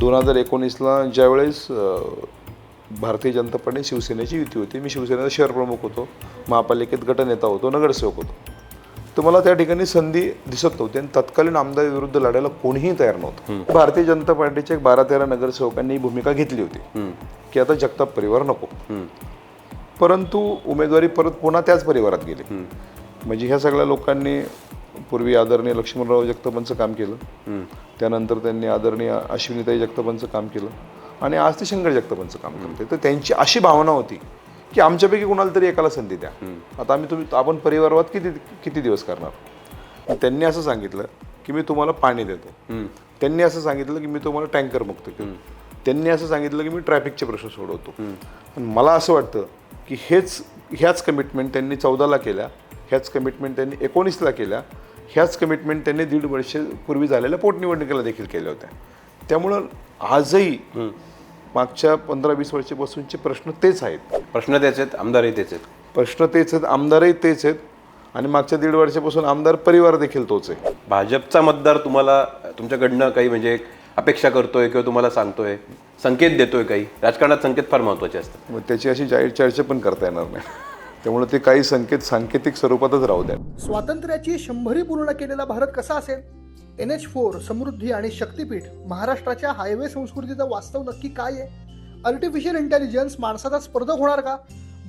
दोन हजार एकोणीसला ज्यावेळेस भारतीय जनता पार्टी शिवसेनेची युती होती मी शिवसेनेचा शहर प्रमुख होतो महापालिकेत गटनेता होतो नगरसेवक होतो. तर मला त्या ठिकाणी संधी दिसत नव्हती आणि तत्कालीन आमदाराविरुद्ध लढायला कोणीही तयार नव्हतं. भारतीय जनता पार्टीच्या एक बारा तेरा नगरसेवकांनी ही भूमिका घेतली होती. की आता जगताप परिवार नको. परंतु उमेदवारी परत पुन्हा त्याच परिवारात गेली. म्हणजे ह्या सगळ्या लोकांनी पूर्वी आदरणीय लक्ष्मणराव जगतापांचं काम केलं. त्यानंतर त्यांनी आदरणीय अश्विनीताई जगतापांचं काम केलं. आणि आज ते शंकर जगतापांचं काम करते. तर त्यांची अशी भावना होती की आमच्यापैकी कुणाला तरी एकाला संधी द्या. आता आम्ही तुम्ही आपण परिवारवाद किती किती दिवस करणार? त्यांनी असं सांगितलं की मी तुम्हाला पाणी देतो. त्यांनी असं सांगितलं की मी तुम्हाला टँकर मुक्त केलं त्यांनी असं सांगितलं की मी ट्रॅफिकचे प्रश्न सोडवतो. मला असं वाटतं की हेच ह्याच कमिटमेंट त्यांनी चौदाला केल्या. ह्याच कमिटमेंट त्यांनी एकोणीसला केल्या. ह्याच कमिटमेंट त्यांनी दीड वर्ष पूर्वी झालेल्या पोटनिवडणुकीला देखील केल्या होत्या. त्यामुळं आजही मागच्या पंधरा वीस वर्षापासूनचे प्रश्न तेच आहेत. प्रश्न तेच आहेत आमदारही तेच आहेत. प्रश्न तेच आहेत आमदारही तेच आहेत आणि मागच्या दीड वर्षापासून आमदार परिवार देखील तोच आहे. भाजपचा मतदार तुम्हाला तुमच्याकडनं काही म्हणजे अपेक्षा करतोय किंवा तुम्हाला सांगतोय संकेत देतोय काही? राजकारणात संकेत फार महत्त्वाचे असतात. मग त्याची अशी जाहीर चर्चा पण करता येणार नाही. त्यामुळे ते काही संकेत सांकेतिक स्वरूपातच राहू द्या. स्वातंत्र्याची शंभरी पूर्ण केलेला भारत कसा असेल? एन एच फोर समृद्धी आणि शक्तीपीठ महाराष्ट्राच्या हायवे संस्कृतीचं वास्तव नक्की काय आहे? आर्टिफिशियल इंटेलिजन्स माणसाचा स्पर्धक होणार का?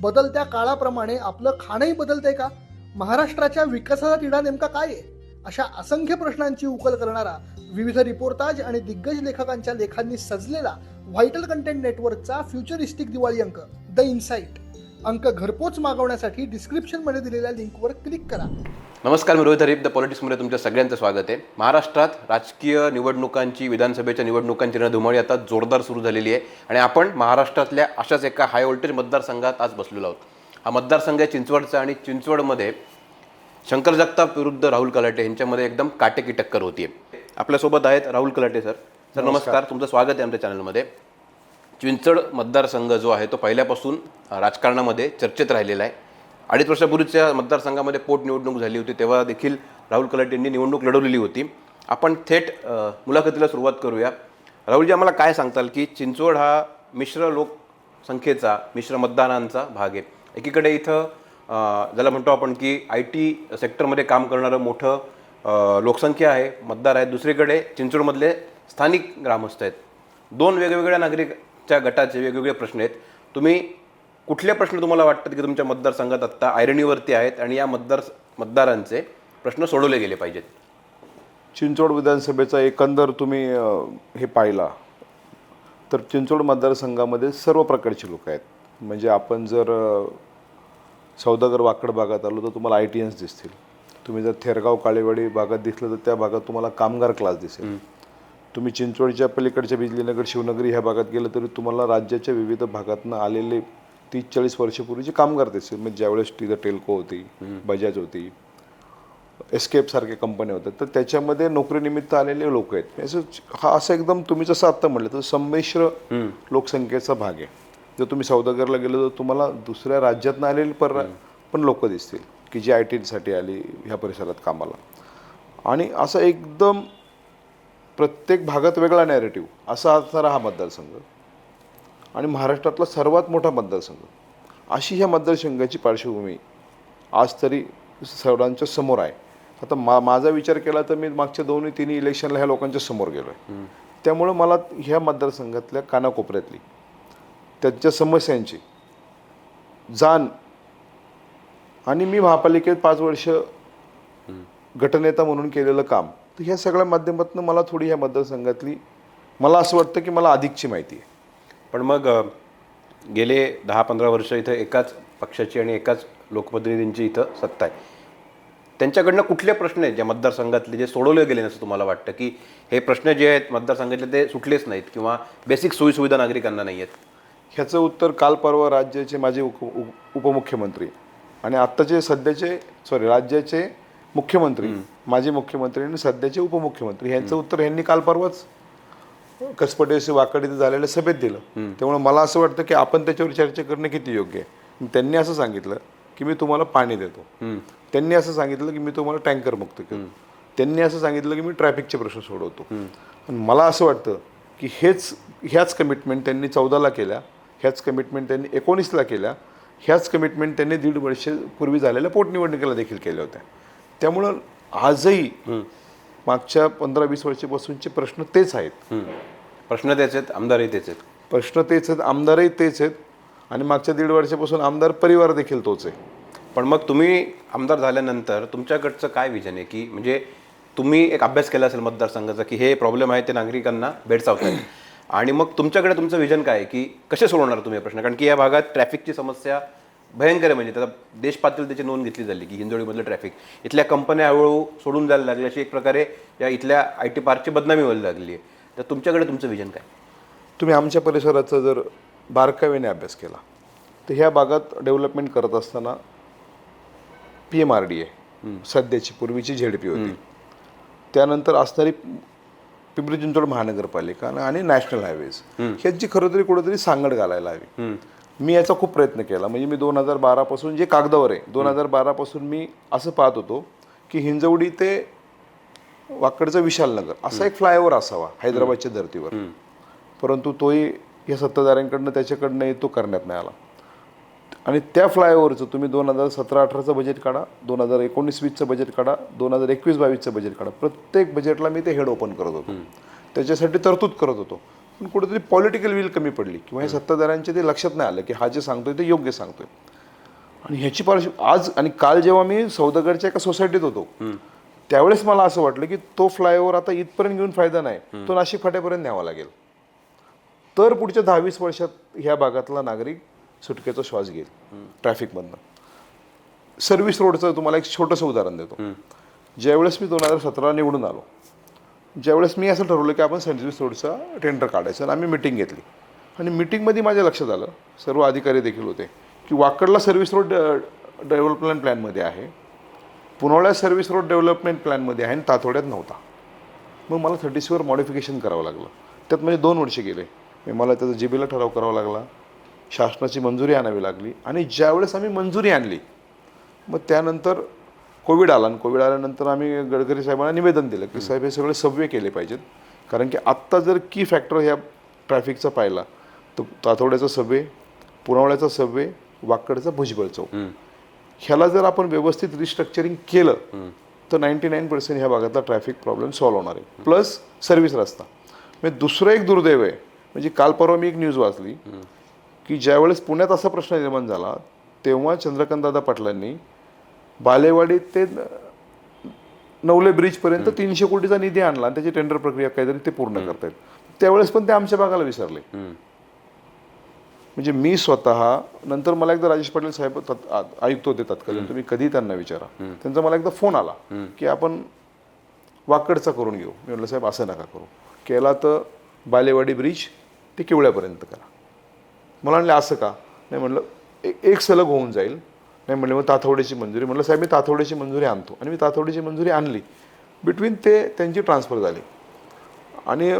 बदलत्या काळाप्रमाणे आपलं खाणंही बदलतंय का? महाराष्ट्राच्या विकासाचा तिढा नेमका काय आहे? अशा असंख्य प्रश्नांची उकल करणारा विविध रिपोर्टाज आणि दिग्गज लेखकांच्या लेखांनी सजलेला व्हायटल कंटेंट नेटवर्कचा फ्युचरिस्टिक दिवाळी अंक. द इन्साइट अंक घरपोच मागवण्यासाठी डिस्क्रिप्शनमध्ये दिलेल्या लिंकवर क्लिक करा. नमस्कार मी रोहित हरीफ द पॉलिटिक्समध्ये तुमच्या सगळ्यांचं स्वागत आहे. महाराष्ट्रात राजकीय निवडणुकांची विधानसभेच्या निवडणुकांची रणधुमाळी आता जोरदार सुरू झालेली आहे आणि आपण महाराष्ट्रातल्या अशाच एका हाय व्होल्टेज मतदारसंघात आज बसलेलो आहोत. हा मतदारसंघ आहे चिंचवडचा आणि चिंचवडमध्ये शंकर जगताप विरुद्ध राहुल कलाटे यांच्यामध्ये एकदम काटेकी टक्कर होतीये. आपल्यासोबत आहेत राहुल कलाटे सर. सर नमस्कार. तुमचं स्वागत आहे आमच्या चॅनलमध्ये चिंचड मतदारसंघ जो आहे तो पहिल्यापासून राजकारणामध्ये चर्चेत राहिलेला आहे. अडीच वर्षापूर्वीच्या मतदारसंघामध्ये पोटनिवडणूक झाली होती तेव्हा देखील राहुल कलाटे यांनी निवडणूक लढवलेली होती. आपण थेट मुलाखतीला सुरुवात करूया. राहुलजी आम्हाला काय सांगताल की चिंचवड हा मिश्र लोकसंख्येचा मिश्र मतदानांचा भाग आहे. एकीकडे इथं ज्याला म्हणतो आपण की आय टी सेक्टरमध्ये काम करणारं मोठं लोकसंख्या आहे मतदार आहेत दुसरीकडे चिंचवडमधले स्थानिक ग्रामस्थ आहेत. दोन वेगवेगळ्या नागरिक नागरिकच्या गटाचे वेगवेगळे प्रश्न आहेत. तुम्ही कुठले प्रश्न तुम्हाला वाटतात की तुमच्या मतदारसंघात आत्ता आयरणीवरती आहेत आणि या मतदार मतदारांचे प्रश्न सोडवले गेले पाहिजेत? चिंचवड विधानसभेचा एकंदर तुम्ही हे पाहिला. तर चिंचवड मतदारसंघामध्ये सर्व प्रकारची लोक आहेत. म्हणजे आपण जर सौदागर वाकड भागात आलो तर तुम्हाला आय टी एन्स दिसतील. तुम्ही जर थेरगाव काळेवाडी भागात दिसलं तर त्या भागात तुम्हाला कामगार क्लास दिसेल. तुम्ही चिंचवडच्या पलीकडच्या बिजलीनगर शिवनगरी ह्या भागात गेलं तरी तुम्हाला राज्याच्या विविध भागातनं आलेले तीस चाळीस वर्षापूर्वीचे कामगार दिसतील. म्हणजे ज्यावेळेस तिथं टेल्को होती बजाज होती एस्केप सारख्या कंपन्या होत्या. तर त्याच्यामध्ये नोकरीनिमित्त आलेले लोक आहेत. असं हा असं एकदम तुम्ही जसं आत्ता म्हटलं तर संमिश्र लोकसंख्येचा भाग आहे. जर तुम्ही सौदागरला गेलो तर तुम्हाला दुसऱ्या राज्यातनं आलेली पर पण लोक दिसतील की जी आय टीसाठी आली ह्या परिसरात कामाला. आणि असं एकदम प्रत्येक भागात वेगळा नॅरेटिव्ह असा असणारा हा मतदारसंघ. आणि महाराष्ट्रातला सर्वात मोठा मतदारसंघ. अशी ह्या मतदारसंघाची पार्श्वभूमी आज तरी सर्वांच्या समोर आहे. आता मा माझा विचार केला तर मी मागच्या दोन्ही तिन्ही इलेक्शनला ह्या लोकांच्या समोर गेलो आहे त्यामुळं मला ह्या मतदारसंघातल्या कानाकोपऱ्यातली त्यांच्या समस्यांची जाण आणि मी महापालिकेत पाच वर्ष गटनेता म्हणून केलेलं काम तर ह्या सगळ्या माध्यमातून मला थोडी ह्या मतदारसंघातली मला असं वाटतं की मला अधिकची माहिती आहे. पण मग गेले दहा पंधरा वर्ष इथं एकाच पक्षाची आणि एकाच लोकप्रतिनिधींची इथं सत्ता आहे. त्यांच्याकडनं कुठले प्रश्न आहेत ज्या मतदारसंघातले जे सोडवले गेले नसं तुम्हाला वाटतं की हे प्रश्न जे आहेत मतदारसंघातले ते सुटलेच नाहीत किंवा बेसिक सोयीसुविधा नागरिकांना नाही आहेत? ह्याचं उत्तर काल परवा राज्याचे माझे उप उप- उपमुख्यमंत्री आणि आत्ताचे सध्याचे सॉरी राज्याचे मुख्यमंत्री माजी मुख्यमंत्री आणि सध्याचे उपमुख्यमंत्री ह्यांचं उत्तर ह्यांनी काल परवाच कसपटेसी वाकड इथे झालेल्या सभेत दिलं. त्यामुळे मला असं वाटतं की आपण त्याच्यावर चर्चा करणं किती योग्य आहे. त्यांनी असं सांगितलं की मी तुम्हाला पाणी देतो. त्यांनी असं सांगितलं की मी तुम्हाला टँकर मुक्त केलं त्यांनी असं सांगितलं की मी ट्रॅफिकचे प्रश्न सोडवतो. मला असं वाटतं की हेच ह्याच कमिटमेंट त्यांनी चौदाला केल्या ह्याच कमिटमेंट त्यांनी एकोणीसला केल्या ह्याच कमिटमेंट त्यांनी दीड वर्ष पूर्वी झालेल्या पोटनिवडणुकीला देखील केल्या होत्या. त्यामुळं आजही मागच्या पंधरा वीस वर्षापासूनचे प्रश्न तेच आहेत. प्रश्न तेच आहेत आमदारही तेच आहेत. प्रश्न तेच आहेत आमदारही तेच आहेत आणि मागच्या दीड वर्षापासून आमदार परिवार देखील तोच आहे. पण मग तुम्ही आमदार झाल्यानंतर तुमच्याकडचं काय विजन आहे? की म्हणजे तुम्ही एक अभ्यास केला असेल मतदारसंघाचा की हे प्रॉब्लेम आहे ते नागरिकांना भेडसावत आहेत आणि मग तुमच्याकडे तुमचं विजन काय आहे? की कसे सोडवणार तुम्ही हे प्रश्न? कारण की या भागात ट्रॅफिकची समस्या भयंकर आहे. म्हणजे त्याचा देश पातळीवर त्याची नोंद घेतली झाली की हिंजवडीमधलं ट्रॅफिक इथल्या कंपन्या हळूहळू सोडून जायला लागली अशी एक प्रकारे या इथल्या आय टी पार्कची बदनामी व्हायला लागली आहे. तर तुमच्याकडे तुमचं विजन काय? तुम्ही आमच्या परिसराचा जर बारकाईने अभ्यास केला तर ह्या भागात डेव्हलपमेंट करत असताना P M R D A सध्याची पूर्वीची झेड पी होती त्यानंतर असणारी पिंपरी चिंचवड महानगरपालिका आणि नॅशनल हायवेज ह्यांची खरं तरी कुठेतरी सांगड घालायला हवी. मी याचा खूप प्रयत्न केला. म्हणजे मी दोन हजार बारापासून जे कागदावर आहे दोन हजार बारापासून मी असं पाहत होतो की हिंजवडी ते वाकडचं विशाल नगर असा एक फ्लायओव्हर असावा हैदराबादच्या धर्तीवर. परंतु तोही या सत्ताधाऱ्यांकडनं त्याच्याकडनं तो करण्यात नाही आला. आणि त्या फ्लायओव्हरचं तुम्ही दोन हजार सतरा अठराचं बजेट काढा दोन हजार एकोणीस वीसचं बजेट काढा दोन हजार एकवीस बावीसचं बजेट काढा. प्रत्येक बजेटला मी ते हेड ओपन करत होतो. त्याच्यासाठी तरतूद करत होतो. पण कुठेतरी पॉलिटिकल विल कमी पडली किंवा हे सत्ताधाऱ्यांच्या ते लक्षात नाही आलं की हा जे सांगतोय ते योग्य सांगतोय. आणि ह्याची पार्श्व आज आणि काल जेव्हा मी सौदागरच्या एका सोसायटीत होतो त्यावेळेस मला असं वाटलं की तो फ्लायओव्हर आता इथपर्यंत घेऊन फायदा नाही तो नाशिक फाट्यापर्यंत न्यावा लागेल. तर पुढच्या दहा वीस वर्षात ह्या भागातला नागरिक सुटकेचा श्वास घेईल ट्रॅफिकमधनं. सर्व्हिस रोडचं तुम्हाला एक छोटंसं उदाहरण देतो. ज्यावेळेस मी दोन हजार सतरा निवडून आलो ज्यावेळेस मी असं ठरवलं की आपण सर्व्हिस रोडचा टेंडर काढायचं आणि आम्ही मिटिंग घेतली. आणि मिटिंगमध्ये माझ्या लक्षात आलं सर्व अधिकारी देखील होते की वाकडला सर्व्हिस रोड डेव्हलपमेंट प्लॅनमध्ये आहे. पुनवळ्या सर्व्हिस रोड डेव्हलपमेंट प्लॅनमध्ये आहे आणि तातोड्यात नव्हता. मग मला थर्टी सीवर मॉडिफिकेशन करावं लागलं. त्यात म्हणजे दोन वर्षे गेले. मग मला त्याचा जी बीला ठराव करावा लागला. शासनाची मंजुरी आणावी लागली. आणि ज्यावेळेस आम्ही मंजुरी आणली मग त्यानंतर कोविड आला आणि कोविड आल्यानंतर आम्ही गडकरी साहेबांना निवेदन दिलं की साहेब हे सगळे सव्वे केले पाहिजेत. कारण की आत्ता जर की फॅक्टर ह्या ट्रॅफिकचा पाहिला तर तातोड्याचा सव्वे पुनवळ्याचा सव्वे वाकडचा भुजबळ चौक. ह्याला जर आपण व्यवस्थित रिस्ट्रक्चरिंग केलं तर नाईन्टी नाईन पर्सेंट ह्या भागातला ट्रॅफिक प्रॉब्लेम सॉल्व्ह होणार आहे. प्लस सर्व्हिस रस्ता. म्हणजे दुसरं एक दुर्दैव आहे. म्हणजे काल परवा मी एक न्यूज वाचली की ज्यावेळेस पुण्यात असा प्रश्न निर्माण झाला तेव्हा चंद्रकांतदादा पाटलांनी बालेवाडी ते नवले ब्रिजपर्यंत तीनशे कोटीचा निधी आणला आणि त्याची टेंडर प्रक्रिया काहीतरी ते पूर्ण करतायत त्यावेळेस पण ते आमच्या भागाला विसरले. म्हणजे मी स्वतः नंतर मला एकदा राजेश पाटील साहेब आयुक्त होते तत्कालीन तुम्ही कधी त्यांना विचारा. त्यांचा मला एकदा फोन आला की आपण वाकडचा करून घेऊ. मी म्हटलं साहेब असं नका करू. केला तर बालेवाडी ब्रिज ते केवळ्यापर्यंत करा. मला म्हणले असं का? नाही म्हटलं एक सलग होऊन जाईल. नाही म्हणले मग ताथवड्याची मंजुरी. म्हटलं साहेब मी ताथवड्याची मंजुरी आणतो. आणि मी ताथवड्याची मंजुरी आणली. बिटवीन ते त्यांची ट्रान्सफर झाली. आणि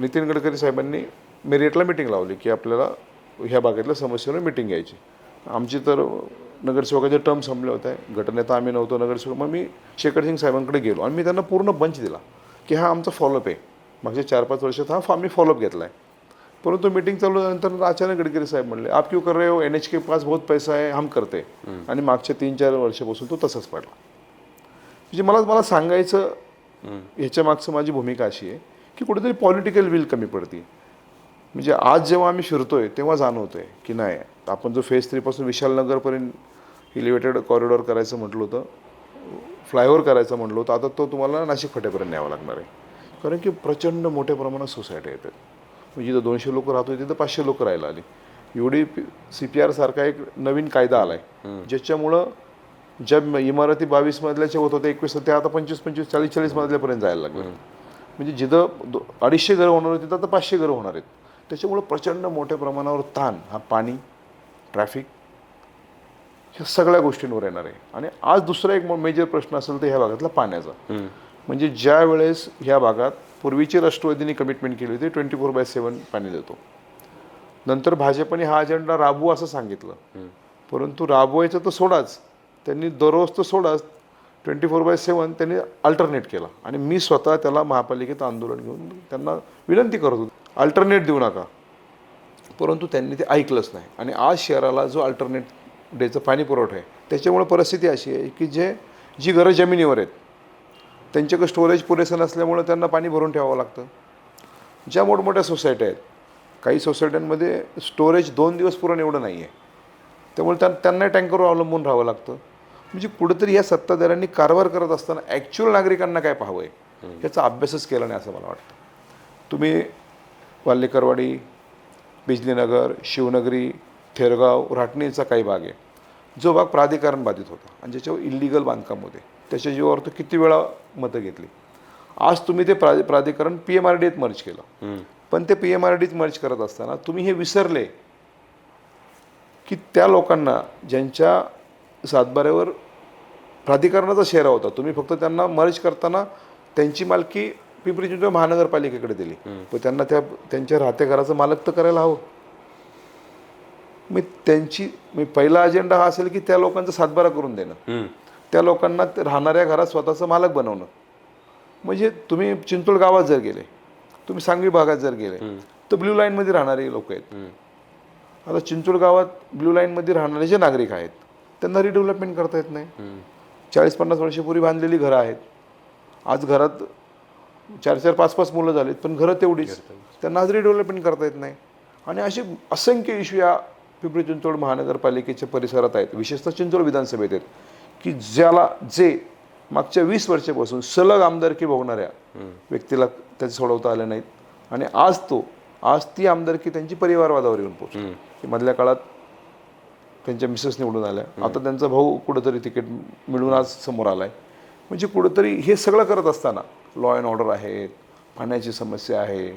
नितीन गडकरी साहेबांनी मेरिटला मिटिंग लावली की आपल्याला ह्या भागातल्या समस्येवर मिटिंग घ्यायची. आमची तर नगरसेवकाचे टर्म संपले होते. गटनेता आम्ही नव्हतो नगरसेवक. मग मी शेखरसिंग साहेबांकडे गेलो आणि मी त्यांना पूर्ण बंच दिला की हा आमचा फॉलोअप आहे. मागच्या चार पाच वर्षात हा आम्ही फॉलोअप घेतला आहे परंतु मीटिंग चालू झाल्यानंतर अचानक गडकरी साहेब म्हणले आप क्यों कर रहे हो? एन एच के पास बहुत पैसा आहे हम करते आणि मागच्या तीन चार वर्षापासून तो तसंच पडला. म्हणजे मला मला सांगायचं ह्याच्या मागचं माझी भूमिका अशी आहे की कुठेतरी पॉलिटिकल विल कमी पडते. म्हणजे आज जेव्हा आम्ही फिरतोय तेव्हा जाणवतोय की नाही आपण जो फेज थ्रीपासून विशालनगरपर्यंत इलिव्हेटेड कॉरिडॉर करायचं म्हटलं होतं फ्लायओव्हर करायचं म्हटलं होतं आता तो तुम्हाला नाशिक फाट्यापर्यंत न्यावा लागणार आहे. कारण की प्रचंड मोठ्या प्रमाणात सोसायटी येतात. म्हणजे जिथं दोनशे लोक राहतो तिथं पाचशे लोक राहायला आली. एवढी सी पी आर सारखा एक नवीन कायदा आलाय. ज्याच्यामुळं ज्या इमारती बावीस मधल्याच्या होत होत्या एकवीस त्या आता पंचवीस पंचवीस चाळीस चाळीस मधल्यापर्यंत जायला लागले म्हणजे जिथं अडीचशे घरं होणार होती तिथं आता पाचशे घरं होणार आहेत. त्याच्यामुळं प्रचंड मोठ्या प्रमाणावर ताण हा पाणी ट्रॅफिक ह्या सगळ्या गोष्टींवर येणार आहे. आणि आज दुसरा एक मेजर प्रश्न असेल तर ह्या भागातला पाण्याचा. म्हणजे ज्या वेळेस ह्या भागात पूर्वीची राष्ट्रवादीने कमिटमेंट केली होती. ट्वेंटी फोर बाय सेवन पाणी देतो नंतर भाजपने हा अजेंडा राबवू असं सांगितलं. परंतु राबवायचं तर सोडाच. त्यांनी दररोज तर सोडाच. ट्वेंटी फोर बाय सेवन त्यांनी अल्टरनेट केला. आणि मी स्वतः त्याला महापालिकेत आंदोलन घेऊन त्यांना विनंती करत होतो. अल्टरनेट देऊ नका. परंतु त्यांनी ते ऐकलंच नाही. आणि आज शहराला जो अल्टरनेट डेचा पाणी पुरवठा आहे त्याच्यामुळे परिस्थिती अशी आहे की जे जी घरं जमिनीवर आहेत त्यांच्याकडे स्टोरेज पुरेसं नसल्यामुळे त्यांना पाणी भरून ठेवावं लागतं. ज्या मोठमोठ्या सोसायट्या आहेत काही सोसायट्यांमध्ये स्टोरेज दोन दिवस पुरण एवढं नाही आहे त्यामुळे त्या त्यांना टँकरवर अवलंबून राहावं लागतं. म्हणजे कुठंतरी या सत्ताधाऱ्यांनी कारभार करत असताना ॲक्च्युअल नागरिकांना काय पाहावं आहे? याचा अभ्यासच केला नाही असं मला वाटतं. तुम्ही वाल्लेकरवाडी बिजलीनगर शिवनगरी थेरगाव राटणीचा काही भाग आहे. जो भाग प्राधिकरण बाधित होता आणि ज्याच्यावर इलिगल बांधकाम होते. त्याच्या जीवावर तो किती वेळा मतं घेतली. आज तुम्ही ते प्रा प्राधिकरण पी एम आर डी एत मर्ज केलं. पण ते पी एम आर डीत मर्ज करत असताना तुम्ही हे विसरले की त्या लोकांना ज्यांच्या सातबाऱ्यावर प्राधिकरणाचा शेरा होता तुम्ही फक्त त्यांना मर्ज करताना त्यांची मालकी पिंपरी चिंचवड महानगरपालिकेकडे दिली. पण त्यांना त्या त्यांच्या राहत्या घराचं मालक तर करायला हवं. मी त्यांची मी पहिला अजेंडा हा असेल की त्या लोकांचा सातबारा करून देणं. त्या लोकांना ते राहणाऱ्या घरात स्वतःचं मालक बनवणं. म्हणजे तुम्ही चिंचोड गावात जर गेले तुम्ही सांगवी भागात जर गेले तर ब्ल्यू लाईनमध्ये राहणारे लोक आहेत. आता चिंचोड गावात ब्ल्यू लाईनमध्ये राहणारे जे नागरिक आहेत त्यांना रिडेव्हलपमेंट करता येत नाही. चाळीस पन्नास वर्षापूर्वी बांधलेली घरं आहेत. आज घरात चार चार पाच पाच मुलं झालीत पण घरं तेवढीच. त्यांना आज रिडेव्हलपमेंट करता येत नाही. आणि असे असंख्य इश्यू या पिंपरी चिंचवड महानगरपालिकेच्या परिसरात आहेत. विशेषतः चिंचवड विधानसभेत आहेत. की ज्याला जे मागच्या वीस वर्षापासून सलग आमदारकी भोगणाऱ्या व्यक्तीला त्याचे सोडवता आले नाहीत. आणि आज तो आज ती आमदारकी त्यांची परिवारवादावर येऊन पोहोचली. की मधल्या काळात त्यांच्या मिसेस निवडून आल्या. आता त्यांचा भाऊ कुठंतरी तिकीट मिळून आज समोर आलाय. म्हणजे कुठंतरी हे सगळं करत असताना लॉ अँड ऑर्डर आहेत पाण्याची समस्या आहे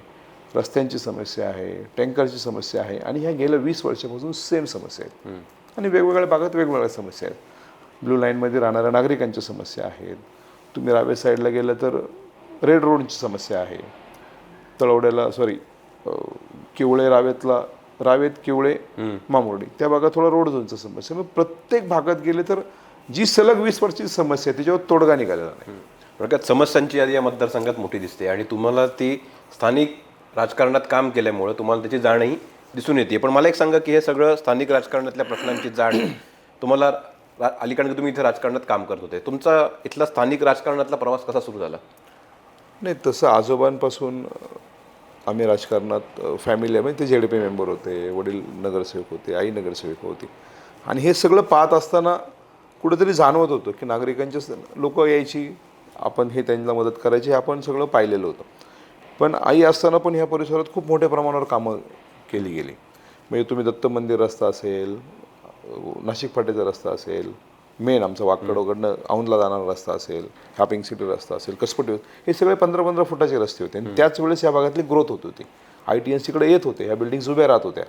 रस्त्यांची समस्या आहे टँकरची समस्या आहे. आणि ह्या गेल्या वीस वर्षापासून सेम समस्या आहेत. आणि वेगवेगळ्या भागात वेगवेगळ्या समस्या आहेत. ब्लू लाईनमध्ये राहणाऱ्या नागरिकांच्या समस्या आहेत. तुम्ही रावे साईडला गेलं तर रेड रोडची समस्या आहे. तळवड्याला सॉरी किवळे रावेतला रावेत किवळे मामुर्डी. त्या भागात थोडा रोड झोनचा समस्या. मग प्रत्येक भागात गेले तर जी सलग वीस वर्षाची समस्या आहे त्याच्यावर तोडगा निघालेला नाही. समस्यांची यादी या मतदारसंघात मोठी दिसते आणि तुम्हाला ती स्थानिक राजकारणात काम केल्यामुळं तुम्हाला त्याची जाणही दिसून येते. पण मला एक सांगा की हे सगळं स्थानिक राजकारणातल्या प्रश्नांची जाण तुम्हाला अलीकडे तुम्ही इथे राजकारणात काम करत होते. तुमचा इथला स्थानिक राजकारणातला प्रवास कसा सुरू झाला? नाही तसं आजोबांपासून आम्ही राजकारणात फॅमिली आहे म्हणजे ते झेड पी मेंबर होते वडील नगरसेवक होते आई नगरसेवक होती. आणि हे सगळं पाहत असताना कुठेतरी जाणवत होतं की नागरिकांच्या लोक यायची आपण हे त्यांना मदत करायची हे आपण सगळं पाहिलेलं होतं. पण आई असताना पण ह्या परिसरात खूप मोठ्या प्रमाणावर कामं केली गेली. म्हणजे तुम्ही दत्त मंदिर रस्ता असेल नाशिक फाटेचा रस्ता असेल मेन आमचा वाकडोकडनं औंधला जाणारा रस्ता असेल हॅपिंग सिटी रस्ता असेल कसपटी हे सगळे पंधरा पंधरा फुटाचे रस्ते होते. आणि त्याच वेळेस या भागातली ग्रोथ होत होती. आय टी एन सीकडे येत होते ह्या बिल्डिंग्स उभ्या राहत होत्या.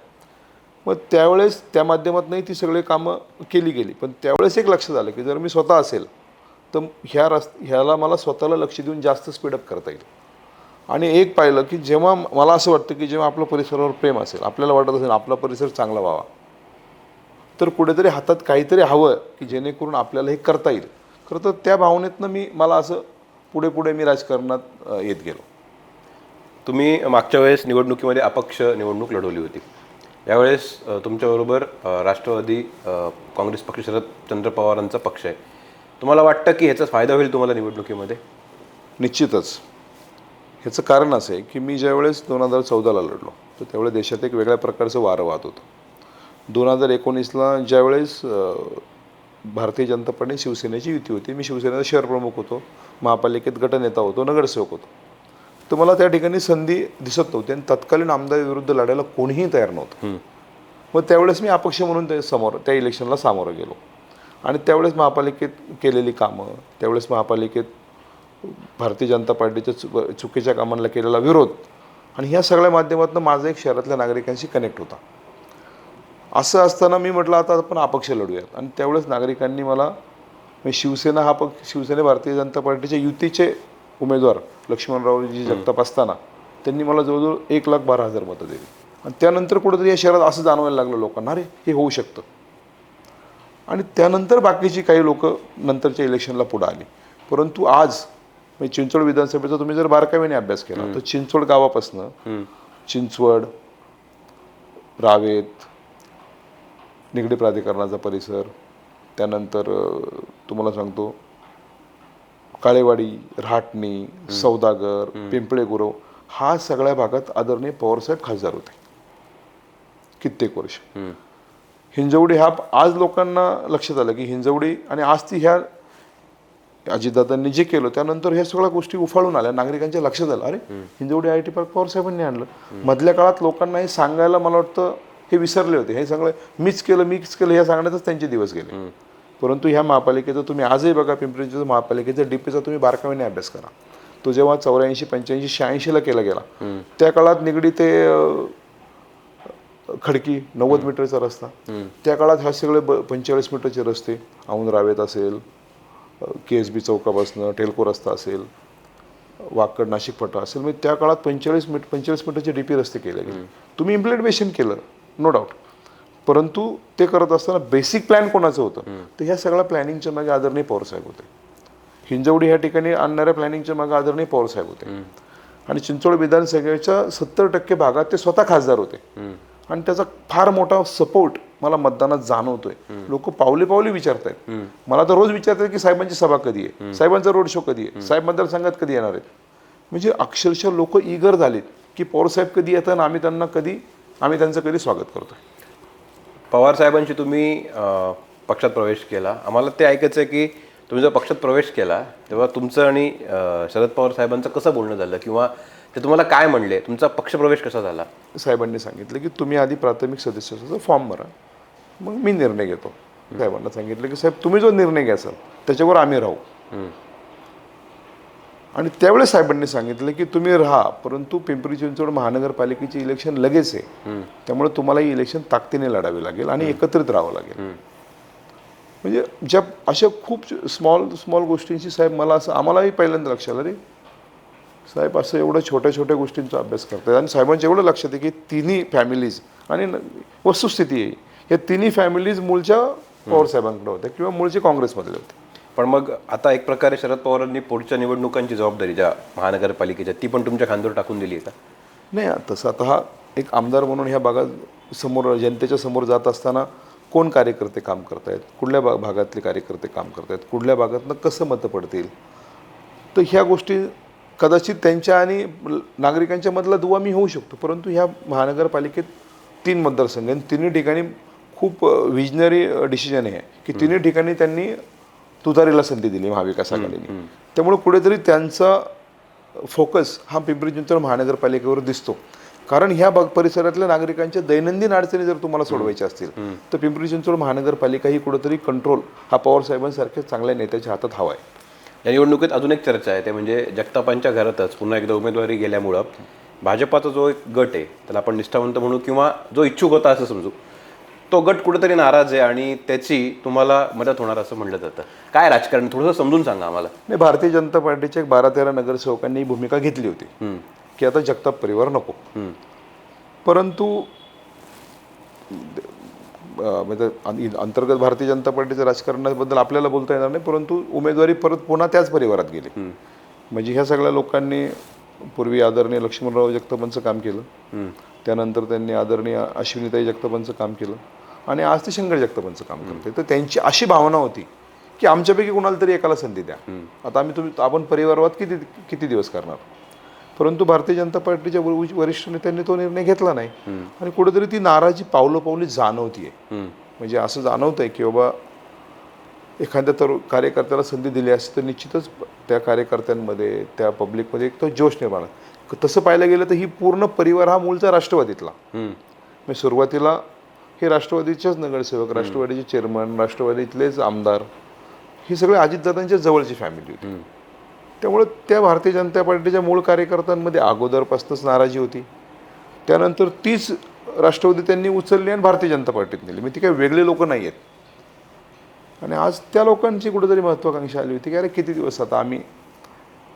मग त्यावेळेस त्या माध्यमातूनही ती सगळी कामं केली गेली. पण त्यावेळेस एक लक्षात आलं की जर मी स्वतः असेल तर ह्या रस् ह्याला मला स्वतःला लक्ष देऊन जास्त स्पीडअप करता येईल. आणि एक पाहिलं की जेव्हा मला असं वाटतं की जेव्हा आपलं परिसरावर प्रेम असेल आपल्याला वाटत असेल आपला परिसर चांगला व्हावा. तर कुठेतरी हातात काहीतरी हवं की जेणेकरून आपल्याला हे करता येईल. खरं तर त्या भावनेतनं मी मला असं पुढे पुढे मी राजकारणात येत गेलो. तुम्ही मागच्या वेळेस निवडणुकीमध्ये अपक्ष निवडणूक लढवली होती. यावेळेस तुमच्याबरोबर राष्ट्रवादी काँग्रेस पक्ष शरदचंद्र पवारांचा पक्ष आहे. तुम्हाला वाटतं की ह्याचा फायदा होईल तुम्हाला निवडणुकीमध्ये? निश्चितच. ह्याचं कारण असं आहे की मी ज्यावेळेस दोन हजार चौदाला लढलो तर त्यावेळेस देशात एक वेगळ्या प्रकारचं वारं वाहत होतं. दोन हजार एकोणीसला ज्यावेळेस भारतीय जनता पार्टी शिवसेनेची युती होती मी शिवसेनेचा शहर प्रमुख होतो महापालिकेत गटनेता होतो नगरसेवक होतो. तर मला त्या ठिकाणी संधी दिसत नव्हती आणि तत्कालीन आमदाराविरुद्ध लढायला कोणीही तयार नव्हतं. मग त्यावेळेस मी अपक्ष म्हणून त्या समोर त्या इलेक्शनला सामोरं गेलो. आणि त्यावेळेस महापालिकेत केलेली कामं त्यावेळेस महापालिकेत भारतीय जनता पार्टीच्या चु चुकीच्या कामांना केलेला विरोध आणि ह्या सगळ्या माध्यमातून माझा एक शहरातल्या नागरिकांशी कनेक्ट होता. असं असताना मी म्हटलं आता आपण अपक्ष लढूयात. आणि त्यावेळेस नागरिकांनी मला म्हणजे शिवसेना हा पक्ष शिवसेने भारतीय जनता पार्टीचे युतीचे उमेदवार लक्ष्मणरावजी जगताप असताना त्यांनी मला जवळजवळ एक लाख बारा हजार मतं दिली. आणि त्यानंतर कुठेतरी या शहरात असं जाणवायला लागलं लोकांना अरे हे होऊ शकतं. आणि त्यानंतर बाकीची काही लोक नंतरच्या इलेक्शनला पुढे आली. परंतु आज म्हणजे चिंचवड विधानसभेचा तुम्ही जर बारकाईने अभ्यास केला तर चिंचवड गावापासनं चिंचवड रावेत निगडी प्राधिकरणाचा परिसर त्यानंतर तुम्हाला सांगतो काळेवाडी रहाटणी सौदागर पिंपळे गुरव हा सगळ्या भागात आदरणीय पवारसाहेब खासदार होते. कित्येक वर्ष. हिंजवडी हा आज लोकांना लक्षात आलं की हिंजवडी आणि आज ती ह्या अजितदादांनी जे केलं त्यानंतर ह्या सगळ्या गोष्टी उफाळून आल्या नागरिकांच्या लक्षात आलं. अरे हिंजवडी आय टी पार्क पवारसाहेबांनी आणलं. मधल्या काळात लोकांना हे सांगायला मला वाटतं हे विसरले होते. हे सगळं मीच केलं मीच केलं हे सांगण्यातच त्यांचे दिवस गेले. परंतु ह्या महापालिकेचं तुम्ही आजही बघा पिंपरी चिंचवड महापालिकेचा डीपीचा तुम्ही बारकाईने अभ्यास करा. तो जेव्हा चौऱ्याऐंशी पंच्याऐंशी शहाऐंशीला केला गेला त्या काळात निगडी ते खडकी नव्वद मीटरचा रस्ता. त्या काळात हा सगळे पंचेचाळीस मीटरचे रस्ते औंध रावेत असेल के एस बी चौकापासनं टेलको रस्ता असेल वाकड नाशिक फटा असेल म्हणजे त्या काळात पंचेचाळीस मीटर पंचेचाळीस मीटरचे डी पी रस्ते केले गेले. तुम्ही इम्प्लिमेंटेशन केलं. नो डाऊट परंतु ते करत असताना बेसिक प्लॅन कोणाचं होतं? तर ह्या सगळ्या प्लॅनिंगच्या मागे आदरणीय पवारसाहेब होते. हिंजवडी ह्या ठिकाणी आणणाऱ्या प्लॅनिंगच्या मागे आदरणीय पवारसाहेब होते. आणि चिंचवड विधानसभेच्या सत्तर टक्के भागात ते स्वतः खासदार होते. आणि त्याचा फार मोठा सपोर्ट मला मतदानात जाणवतोय. लोक पावले पावले विचारतायत. मला तर रोज विचारतात की साहेबांची सभा कधी आहे? साहेबांचा रोड शो कधी आहे? साहेब मतदारसंघात कधी येणार आहेत? म्हणजे अक्षरशः लोक इगर झालेत की पवारसाहेब कधी येतात आणि आम्ही त्यांना कधी आम्ही त्यांचं कधी स्वागत करतोय. पवार साहेबांशी तुम्ही अं, पक्षात प्रवेश केला. आम्हाला ते ऐकायचं आहे की तुम्ही जेव्हा पक्षात प्रवेश केला तेव्हा तुमचं आणि अं, शरद पवार साहेबांचं कसं बोलणं झालं? किंवा ते तुम्हाला काय म्हणले? तुमचा पक्षप्रवेश कसा झाला? साहेबांनी सांगितलं की तुम्ही आधी प्राथमिक सदस्याचा फॉर्म भरा. मग मी निर्णय घेतो. साहेबांना सांगितलं की साहेब तुम्ही जो निर्णय घ्याल त्याच्यावर आम्ही राहू. आणि त्यावेळेस साहेबांनी सांगितलं की तुम्ही राहा परंतु पिंपरी चिंचवड महानगरपालिकेचे इलेक्शन लगेच आहे. त्यामुळे तुम्हाला ही इलेक्शन ताकदीने लढावी लागेल आणि एकत्रित राहावं लागेल. म्हणजे ज्या अशा खूप स्मॉल स्मॉल गोष्टींची साहेब मला असं आम्हालाही पहिल्यांदा लक्षात आलं रे. साहेब असं एवढं छोट्या छोट्या गोष्टींचा अभ्यास करतात आणि साहेबांच्या एवढं लक्षात आहे की तिन्ही फॅमिलीज आणि वस्तुस्थिती आहे. या तिन्ही फॅमिलीज मूळच्या पवार साहेबांकडे होत्या किंवा मूळचे काँग्रेसमधले होते. पण मग आता एक प्रकारे शरद पवारांनी पुढच्या निवडणुकांची जबाबदारी ज्या महानगरपालिकेच्या ती पण तुमच्या खांद्यावर टाकून दिली आहे का? नाही तसं आता हा एक आमदार म्हणून ह्या भागात समोर जनतेच्या समोर जात असताना कोण कार्यकर्ते काम करतायत? कुठल्या भा भागातले कार्यकर्ते काम करतायत? कुठल्या भागातनं कसं मतं पडतील? तर ह्या गोष्टी कदाचित त्यांच्या आणि नागरिकांच्या मधला दुवा मी होऊ शकतो. परंतु ह्या महानगरपालिकेत तीन मतदारसंघ आहेत. तिन्ही ठिकाणी खूप विजनरी डिसिजन आहे. की तिन्ही ठिकाणी त्यांनी तुतारीला संधी दिली महाविकास आघाडीने. त्यामुळे कुठेतरी त्यांचा फोकस हा पिंपरी चिंचवड महानगरपालिकेवर दिसतो. कारण ह्या भाग परिसरातल्या नागरिकांच्या दैनंदिन अडचणी जर तुम्हाला सोडवायच्या असतील तर पिंपरी चिंचवड महानगरपालिका ही कुठेतरी कंट्रोल हा पवार साहेबांसारख्या चांगल्या नेत्याच्या हातात हवा आहे. या निवडणुकीत अजून एक चर्चा आहे ते म्हणजे जगतापांच्या घरातच पुन्हा एकदा उमेदवारी गेल्यामुळं भाजपाचा जो एक गट आहे त्याला आपण निष्ठावंत म्हणू किंवा जो इच्छुक होता असं समजू तो गट कुठेतरी नाराज आहे आणि त्याची तुम्हाला मदत होणार असं म्हटलं जातं. काय राजकारण? थोडंसं समजून सांगा आम्हाला. नाही भारतीय जनता पार्टीच्या एक बारा तेरा नगरसेवकांनी ही भूमिका घेतली होती. की आता जगताप परिवार नको. परंतु म्हणजे अंतर्गत भारतीय जनता पार्टीच्या राजकारणाबद्दल आपल्याला बोलता येणार नाही परंतु उमेदवारी परत पुन्हा त्याच परिवारात गेली. म्हणजे ह्या सगळ्या लोकांनी पूर्वी आदरणीय लक्ष्मणराव जगतापांचं काम केलं. त्यानंतर त्यांनी आदरणीय अश्विनीताई जगतापांचं काम केलं. आणि आज ते शंकर जगतापांचं काम करते तर त्यांची अशी भावना होती की आमच्यापैकी कोणाला तरी एकाला संधी द्या. आता आम्ही तुम्ही आपण परिवारवाद किती किती दिवस करणार? परंतु भारतीय जनता पार्टीच्या वर- वरिष्ठ नेत्यांनी तो निर्णय घेतला नाही. आणि कुठेतरी ती नाराजी पावलं पावली जाणवतीये म्हणजे असं जाणवत आहे की बाबा एखाद्या तर कार्यकर्त्याला संधी दिली असती तर निश्चितच त्या कार्यकर्त्यांमध्ये त्या पब्लिकमध्ये एक तो जोश निर्माण. तसं पाहायला गेलं तर ही पूर्ण परिवार हा मूळचा राष्ट्रवादीतला. म्हणजे सुरुवातीला हे राष्ट्रवादीचेच नगरसेवक राष्ट्रवादीचे चेअरमन राष्ट्रवादीतलेच आमदार ही सगळे अजितदादांच्या जवळची फॅमिली होती. त्यामुळे त्या भारतीय जनता पार्टीच्या मूळ कार्यकर्त्यांमध्ये अगोदरपासूनच नाराजी होती. त्यानंतर तीच राष्ट्रवादी त्यांनी उचलली आणि भारतीय जनता पार्टीत नेली. म्हणजे ती काही वेगळे लोक नाही आहेत. आणि आज त्या लोकांची कुठेतरी महत्त्वाकांक्षा आली होती की अरे किती दिवस आता आम्ही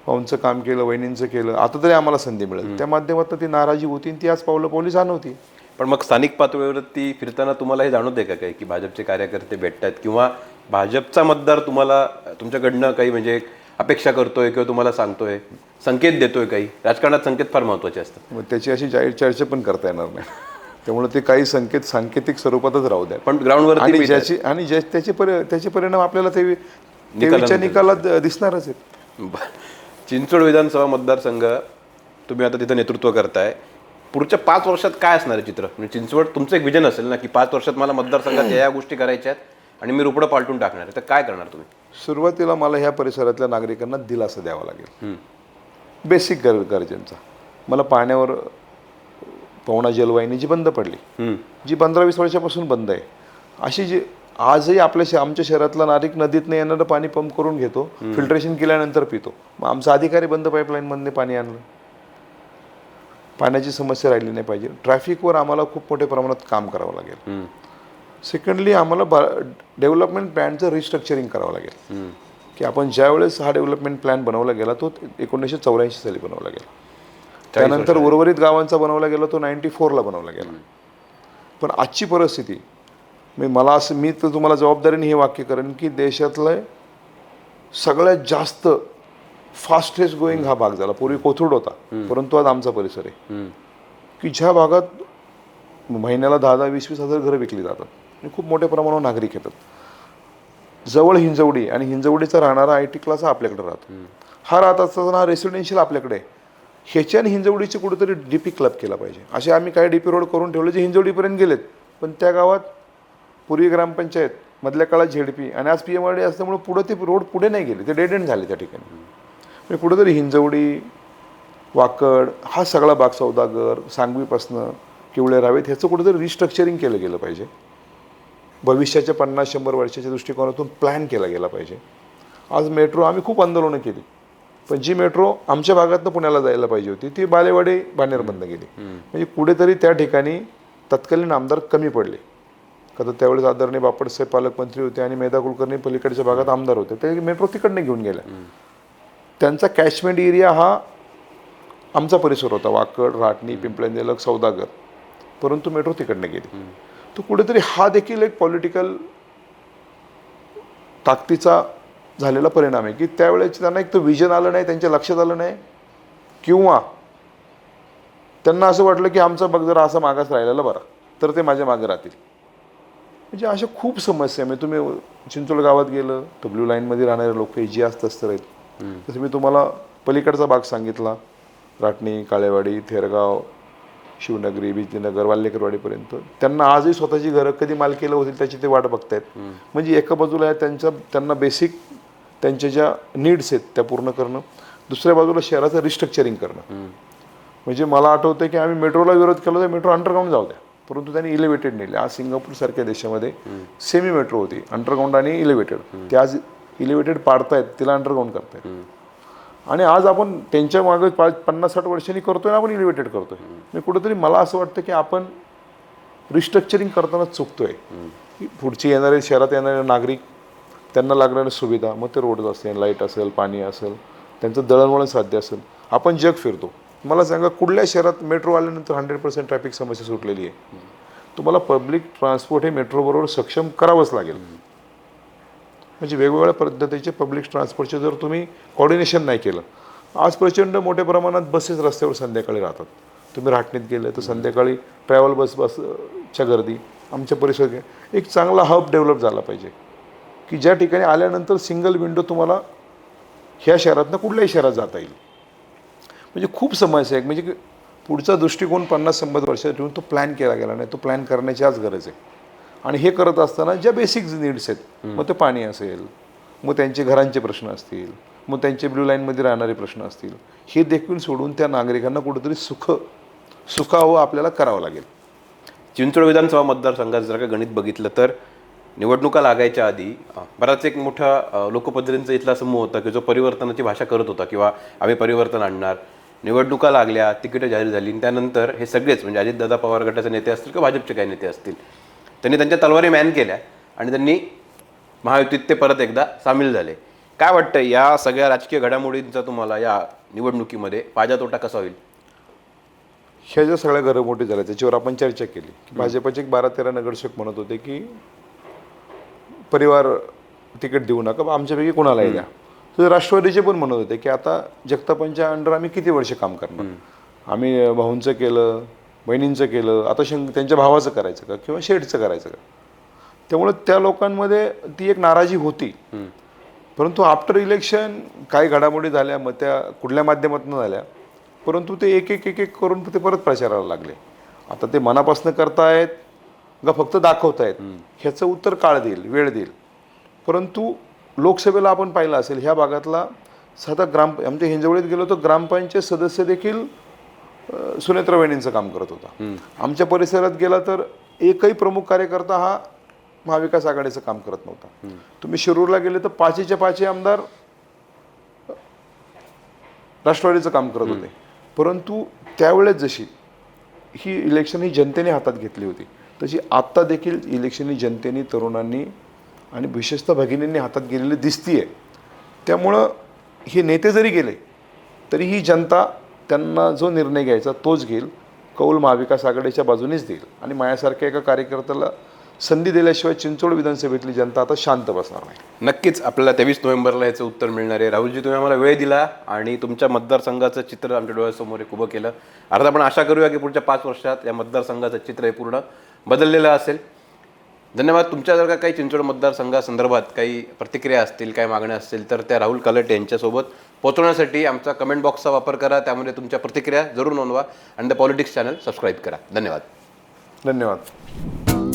भाऊंचं काम केलं वहिनींचं केलं आता तरी आम्हाला संधी मिळेल. त्या माध्यमातून ती नाराजी होती आणि ती आज पावलं पावली जाणवती. पण मग स्थानिक पातळीवरती फिरताना तुम्हाला हे जाणवते का काही? की भाजपचे कार्यकर्ते भेटतात किंवा भाजपचा मतदार तुम्हाला तुमच्याकडनं काही म्हणजे अपेक्षा करतोय किंवा तुम्हाला सांगतोय? संकेत देतोय काही? राजकारणात संकेत फार महत्त्वाचे असतात. मग त्याची अशी जाहीर चर्चा पण करता येणार नाही. त्यामुळे ते काही संकेत सांकेतिक स्वरूपातच राहू द्या. पण ग्राउंडवरती आणि. ज्याची आणि ज्या त्याचे परि त्याचे परिणाम आपल्याला ते निकालात दिसणारच आहेत. बरं. चिंचवड विधानसभा मतदारसंघ तुम्ही आता तिथं नेतृत्व करताय. पुढच्या पाच वर्षात काय असणार आहे चित्र? म्हणजे चिंचवड तुमचं एक विजन असेल ना की पाच वर्षात मला मतदारसंघात या या गोष्टी करायच्या आहेत आणि मी रुपडं पालटून टाकणार आहे. तर काय करणार तुम्ही? सुरुवातीला मला ह्या परिसरातल्या नागरिकांना दिलासा द्यावा लागेल. बेसिक गर गरजेंचा. मला पाण्यावर पवना जलवाहिनी जी बंद पडली जी पंधरा वीस वर्षापासून बंद आहे. अशी जी आजही आपल्या श- आमच्या शहरातला नागरिक नदीतनं येणारं पाणी पंप करून घेतो फिल्ट्रेशन केल्यानंतर पितो. मग आमचा अधिकारी बंद पाईपलाईनमधने पाणी आणलं. पाण्याची समस्या राहिली नाही पाहिजे. ट्रॅफिकवर आम्हाला खूप मोठ्या प्रमाणात काम करावं लागेल. सेकंडली आम्हाला बा डेव्हलपमेंट प्लॅनचं रिस्ट्रक्चरिंग करावं लागेल. की आपण ज्या वेळेस हा डेव्हलपमेंट प्लॅन बनवला गेला तो एकोणीसशे चौऱ्याऐंशी साली बनवला गेला. त्यानंतर उर्वरित गावांचा बनवला गेला तो नाईन्टी फोरला बनवला गेला. पण आजची परिस्थिती मी मला असं मी तर तुम्हाला जबाबदारीने हे वाक्य करेन की देशातलं सगळ्यात जास्त फास्टेस्ट गोईंग हा भाग झाला. पूर्वी कोथरूड होता परंतु आज आमचा परिसर आहे. की ज्या भागात महिन्याला दहा दहा वीस वीस हजार घरं विकली जातात आणि खूप मोठ्या प्रमाणावर नागरिक येतात. जवळ हिंजवडी आणि हिंजवडीचा राहणारा आय टी क्लास हा आपल्याकडे राहतो. हा राहत असताना हा रेसिडेन्शियल आपल्याकडे ह्याच्या आणि हिंजवडीचे कुठेतरी डी पी क्लब केला पाहिजे. असे आम्ही काही डी पी रोड करून ठेवले जे हिंजवडीपर्यंत गेलेत. पण त्या गावात पूर्वी ग्रामपंचायत मधल्या काळात झेडपी आणि आज पी एम आर डी असल्यामुळे पुढे ते रोड पुढे नाही गेले. ते डेड एंड झाले त्या ठिकाणी. म्हणजे कुठेतरी हिंजवडी वाकड हा सगळा बाग सौदागर सांगवीपासनं किवळे रावेत ह्याचं कुठेतरी रिस्ट्रक्चरिंग केलं गेलं पाहिजे. भविष्याच्या पन्नास शंभर वर्षाच्या दृष्टिकोनातून प्लॅन केला गेला पाहिजे. आज मेट्रो आम्ही खूप आंदोलनं केली. पण जी मेट्रो आमच्या भागातनं पुण्याला जायला पाहिजे होती ती बालेवाडी बाणेर बंद गेली म्हणजे कुठेतरी त्या ठिकाणी तत्कालीन आमदार कमी पडले. का तर त्यावेळेस आदरणीय बापटसाहेब पालकमंत्री होते आणि मेधा कुलकर्णी पलीकडच्या भागात आमदार होते. ते मेट्रो तिकडनं घेऊन गेल्या. त्यांचा कॅचमेंट एरिया हा आमचा परिसर होता. वाकड राटणी पिंपळनेलक सौदागर. परंतु मेट्रो तिकडनं गेली. तर कुठेतरी हा देखील एक पॉलिटिकल ताकदीचा झालेला परिणाम आहे की त्यावेळेस त्यांना एक तर विजन आलं नाही त्यांच्या लक्षात आलं नाही किंवा त्यांना असं वाटलं की आमचा बघ जरा असा मागास राहिलेला बरा तर ते माझ्या मागे राहतील. म्हणजे अशा खूप समस्या म्हणजे तुम्ही चिंचोड गावात गेलं तर ब्ल्यू लाईनमध्ये राहणारे लोक जी असत असतं आहेत जसं मी तुम्हाला पलीकडचा भाग सांगितला. राटणी काळेवाडी थेरगाव शिवनगरी बिजलीनगर वाल्लेकरवाडीपर्यंत. त्यांना आजही स्वतःची घरं कधी मालकीला होतील त्याची ते वाट बघतायत. म्हणजे एका बाजूला आहे त्यांच्या त्यांना बेसिक त्यांच्या ज्या नीड्स आहेत त्या पूर्ण करणं. दुसऱ्या बाजूला शहराचं रिस्ट्रक्चरिंग करणं. म्हणजे मला आठवतं की आम्ही मेट्रोला विरोध केला तर मेट्रो अंडरग्राऊंड जाऊ द्या. परंतु त्यांनी इलेव्हेटेड नेले. आज सिंगापूर सारख्या देशामध्ये सेमी मेट्रो होती अंडरग्राऊंड आणि इलेव्हेटेड ते आज इलेव्हेटेड पाडतायत तिला अंडरग्राऊंड करतायत. आणि आज आपण त्यांच्या मागे पाच पन्नास साठ वर्षांनी करतोय ना आपण इलिव्हेटेड करतोय. म्हणजे कुठेतरी मला असं वाटतं की आपण रिस्ट्रक्चरिंग करताना चुकतोय. की पुढचे येणारे शहरात येणारे नागरिक त्यांना लागणाऱ्या सुविधा मग ते रोड असेल लाइट असेल पाणी असेल त्यांचं दळणवळण साध्य असेल. आपण जग फिरतो. मला सांगा कुठल्या शहरात मेट्रो आल्यानंतर हंड्रेड पर्सेंट ट्रॅफिक समस्या सुटलेली आहे? तुम्हाला पब्लिक ट्रान्सपोर्ट हे मेट्रोबरोबर सक्षम करावंच लागेल. म्हणजे वेगवेगळ्या पद्धतीचे पब्लिक ट्रान्सपोर्टचे जर तुम्ही कॉर्डिनेशन नाही केलं आज प्रचंड मोठ्या प्रमाणात बसेस रस्त्यावर संध्याकाळी राहतात. तुम्ही राटणीत गेलं तर संध्याकाळी ट्रॅव्हल बस बसच्या गर्दी आमच्या परिसरात एक चांगला हब डेव्हलप झाला पाहिजे. की ज्या ठिकाणी आल्यानंतर सिंगल विंडो तुम्हाला ह्या शहरातनं कुठल्याही शहरात जाता येईल. म्हणजे खूप समस्या आहे. म्हणजे पुढचा दृष्टिकोन पन्नास शंभर वर्षात ठेवून तो प्लॅन केला गेला नाही. तो प्लॅन करण्याची आज गरज आहे. आणि हे करत असताना ज्या बेसिक नीड्स आहेत मग ते पाणी असेल मग त्यांचे घरांचे प्रश्न असतील मग त्यांचे ब्ल्यू लाईनमध्ये राहणारे प्रश्न असतील हे देखील सोडून त्या नागरिकांना कुठेतरी सुख सुखावं आपल्याला करावं लागेल. चिंचवड विधानसभा मतदारसंघात जर का गणित बघितलं तर निवडणुका लागायच्या आधी बराच एक मोठा अ, लोकप्रतिनिधींचा इथला समूह होता की जो परिवर्तनाची भाषा करत होता किंवा आम्ही परिवर्तन आणणार. निवडणुका लागल्या तिकीटं जाहीर झाली त्यानंतर हे सगळेच म्हणजे अजितदादा पवार गटाचे नेते असतील किंवा भाजपचे काही नेते असतील त्यांनी त्यांच्या तलवारी मॅन केल्या आणि त्यांनी महायुतीत ते परत एकदा सामील झाले. काय वाटतं या सगळ्या राजकीय घडामोडींचा तुम्हाला या निवडणुकीमध्ये फायदा तोटा कसा होईल? ह्या ज्या सगळ्या घरमोटी झाल्या त्याच्यावर आपण चर्चा केली. की भाजपचे एक बारा तेरा नगरसेवक म्हणत होते की परिवार तिकीट देऊ नका आमच्यापैकी कोणालाही द्या. तर राष्ट्रवादीचे पण म्हणत होते की आता जगतापांच्या अंडर आम्ही किती वर्ष काम करणार? आम्ही भाऊंचं केलं बहिणींचं केलं आता शंक त्यांच्या भावाचं करायचं का किंवा शेठचं करायचं का? त्यामुळे त्या लोकांमध्ये ती एक नाराजी होती. परंतु आफ्टर इलेक्शन काही घडामोडी झाल्या मग त्या कुठल्या माध्यमातून झाल्या. परंतु ते एक एक एक एक करून ते परत प्रचाराला लागले. आता ते मनापासून करतायत का फक्त दाखवतायत? ह्याचं उत्तर काळ देईल वेळ देईल. परंतु लोकसभेला आपण पाहिलं असेल ह्या भागातला साधा ग्राम आमच्या हिंजवळीत गेलो तर ग्रामपंचायत सदस्य देखील सुनेत्रा वहिनींचं काम करत होता. आमच्या परिसरात गेला तर एकही प्रमुख कार्यकर्ता हा महाविकास आघाडीचं काम करत नव्हता. तुम्ही शिरूरला गेले तर पाचीच्या पाचही आमदार राष्ट्रवादीचं काम करत होते. परंतु त्यावेळेस जशी ही इलेक्शन ही जनतेने हातात घेतली होती तशी आत्ता देखील इलेक्शन ही जनतेने तरुणांनी आणि विशेषतः भगिनींनी हातात गेलेली दिसतीये. त्यामुळं हे नेते जरी गेले तरी ही जनता त्यांना जो निर्णय घ्यायचा तोच घेईल. कौल महाविकास आघाडीच्या बाजूनेच देईल. आणि माझ्यासारख्या एका कार्यकर्त्याला संधी दिल्याशिवाय चिंचोड विधानसभेतली जनता आता शांत बसणार नाही. नक्कीच आपल्याला तेवीस नोव्हेंबरला याचं उत्तर मिळणार आहे. राहुलजी तुम्ही आम्हाला वेळ दिला आणि तुमच्या मतदारसंघाचं चित्र आमच्या डोळ्यासमोर एक उभं केलं. अर्थात आपण आशा करूया की पुढच्या पाच वर्षात या मतदारसंघाचं चित्र हे पूर्ण बदललेलं असेल. धन्यवाद. तुमच्या जर का काही चिंचवड मतदारसंघासंदर्भात काही प्रतिक्रिया असतील काही मागण्या असतील तर त्या राहुल कलट यांच्यासोबत पोहोचवण्यासाठी आमचा कमेंट बॉक्सचा वापर करा त्यामध्ये तुमच्या प्रतिक्रिया जरूर नोंदवा. आणि द पॉलिटिक्स चॅनल सबस्क्राईब करा. धन्यवाद. धन्यवाद.